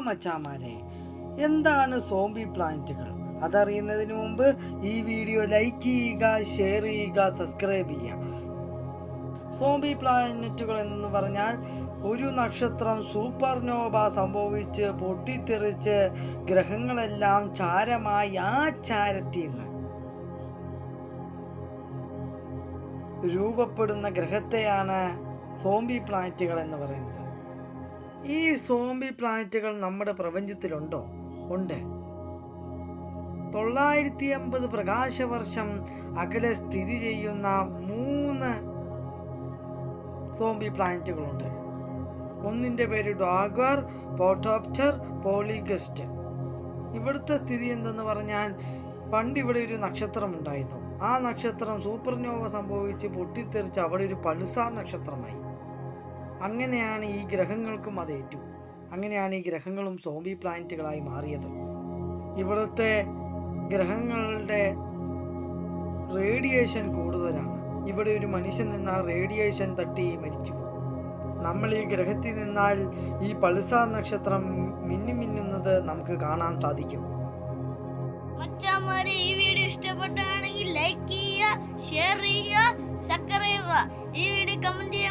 മച്ചാമാരെ എന്താണ് സോംബി പ്ലാനറ്റുകൾ അതറിയുന്നതിന് മുമ്പ് ഈ വീഡിയോ ലൈക്ക് ചെയ്യുക ഷെയർ ചെയ്യുക സബ്സ്ക്രൈബ് ചെയ്യുക. സോംബി പ്ലാനറ്റുകൾ എന്ന് പറഞ്ഞാൽ ഒരു നക്ഷത്രം സൂപ്പർനോവ സംഭവിച്ച് പൊട്ടിത്തെറിച്ച് ഗ്രഹങ്ങളെല്ലാം ചാരമായി ആ ചാരത്തിൽ നിന്ന് രൂപപ്പെടുന്ന ഗ്രഹത്തെയാണ് സോംബി പ്ലാനറ്റുകൾ എന്ന് പറയുന്നത്. ഈ സോംബി പ്ലാനറ്റുകൾ നമ്മുടെ പ്രപഞ്ചത്തിലുണ്ടോ? ഉണ്ട്. തൊള്ളായിരത്തി അമ്പത് പ്രകാശവർഷം അകലെ സ്ഥിതി ചെയ്യുന്ന മൂന്ന് സോംബി പ്ലാനറ്റുകളുണ്ട് ഒന്നിന്റെ പേര് ഡോഗ്വർ പോട്ടോപ്റ്റർ പോളിഗസ്റ്റ്. ഇവിടുത്തെ സ്ഥിതി എന്തെന്ന് പറഞ്ഞാൽ പണ്ട് ഇവിടെ ഒരു നക്ഷത്രം ഉണ്ടായിരുന്നു. ആ നക്ഷത്രം സൂപ്പർനോവ സംഭവിച്ച് പൊട്ടിത്തെറിച്ച് അവിടെ ഒരു പൾസാർ നക്ഷത്രമായി. അങ്ങനെയാണ് ഈ ഗ്രഹങ്ങൾക്കും അതേറ്റു അങ്ങനെയാണ് ഈ ഗ്രഹങ്ങളും സോംബി പ്ലാനറ്റുകളായി മാറിയത്. ഇവിടുത്തെ ഗ്രഹങ്ങളുടെ റേഡിയേഷൻ കൂടുതലാണ്. ഇവിടെ ഒരു മനുഷ്യൻ നിന്നാൽ റേഡിയേഷൻ തട്ടി മരിച്ചു നമ്മൾ ഈ ഗ്രഹത്തിൽ നിന്നാൽ ഈ പൾസാർ നക്ഷത്രം മിന്നി മിന്നുന്നത് നമുക്ക് കാണാൻ സാധിക്കും. ഈ വീഡിയോ ഇഷ്ടപ്പെട്ടാണെങ്കിൽ ലൈക്ക് ചെയ്യുക ഷെയർ ചെയ്യുക സബ്സ്ക്രൈബ് ചെയ്യുക. ഈ വീഡിയോ കമന്റ് ബൈ